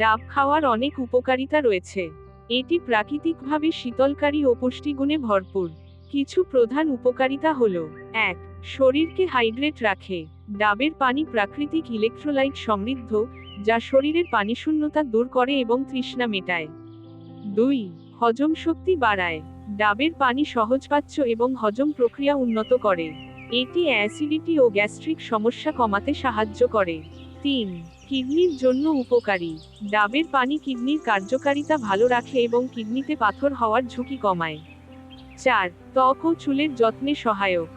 ডাব খাওয়ার অনেক উপকারিতা রয়েছে। এটি প্রাকৃতিকভাবে শীতলকারী ও পুষ্টিগুণে ভরপুর। কিছু প্রধান উপকারিতা হল, এক, শরীরকে হাইড্রেট রাখে। ডাবের পানি প্রাকৃতিক ইলেকট্রোলাইট সমৃদ্ধ, যা শরীরের পানিশূন্যতা দূর করে এবং তৃষ্ণা মেটায়। দুই, হজম শক্তি বাড়ায়। ডাবের পানি সহজপাচ্য এবং হজম প্রক্রিয়া উন্নত করে। এটি অ্যাসিডিটি ও গ্যাস্ট্রিক সমস্যা কমাতে সাহায্য করে। তিন, কিডনির জন্য উপকারী। ডাবের পানি কিডনির কার্যকারিতা ভালো রাখে এবং কিডনিতে পাথর হওয়ার ঝুঁকি কমায়। চার, ত্বক ও চুলের যত্নে সহায়ক।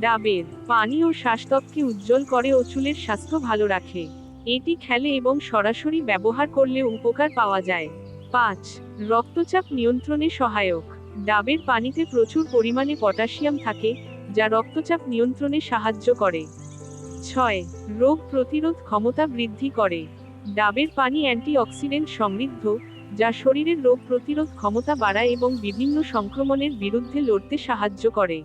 ডাবের পানি ও শ্বাসত্বককে উজ্জ্বল করে ও চুলের স্বাস্থ্য ভালো রাখে। এটি খেলে এবং সরাসরি ব্যবহার করলে উপকার পাওয়া যায়। পাঁচ, রক্তচাপ নিয়ন্ত্রণে সহায়ক। ডাবের পানিতে প্রচুর পরিমাণে পটাশিয়াম থাকে, যা রক্তচাপ নিয়ন্ত্রণে সাহায্য করে। ছয়, রোগ প্রতিরোধ ক্ষমতা বৃদ্ধি করে। ডাবের পানি অ্যান্টিঅক্সিডেন্ট সমৃদ্ধ, যা শরীরের রোগ প্রতিরোধ ক্ষমতা বাড়ায় এবং বিভিন্ন সংক্রমণের বিরুদ্ধে লড়তে সাহায্য করে।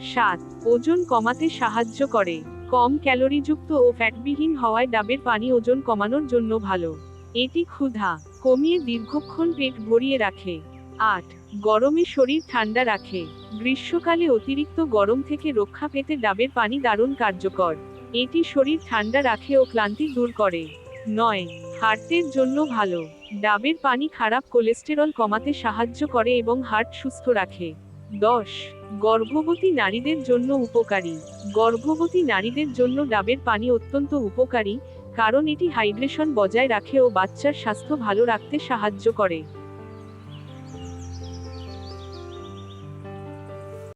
সাত, ওজন কমাতে সাহায্য করে। কম ক্যালোরিযুক্ত ও ফ্যাটবিহীন হওয়ায় ডাবের পানি ওজন কমানোর জন্য ভালো। এটি ক্ষুধা, কমিয়ে দীর্ঘক্ষণ পেট ভরিয়ে রাখে। আট, গরমে শরীর ঠান্ডা রাখে। গ্রীষ্মকালে অতিরিক্ত গরম থেকে রক্ষা পেতে ডাবের পানি দারুণ কার্যকর। এটি শরীর ঠান্ডা রাখে ও ক্লান্তি দূর করে। নয়, হার্টের জন্য ভালো। ডাবের পানি খারাপ কোলেস্টেরল কমাতে সাহায্য করে এবং হার্ট সুস্থ রাখে। দশ, গর্ভবতী নারীদের জন্য উপকারী। গর্ভবতী নারীদের জন্য ডাবের পানি অত্যন্ত উপকারী, কারণ এটি হাইড্রেশন বজায় রাখে ও বাচ্চার স্বাস্থ্য ভালো রাখতে সাহায্য করে।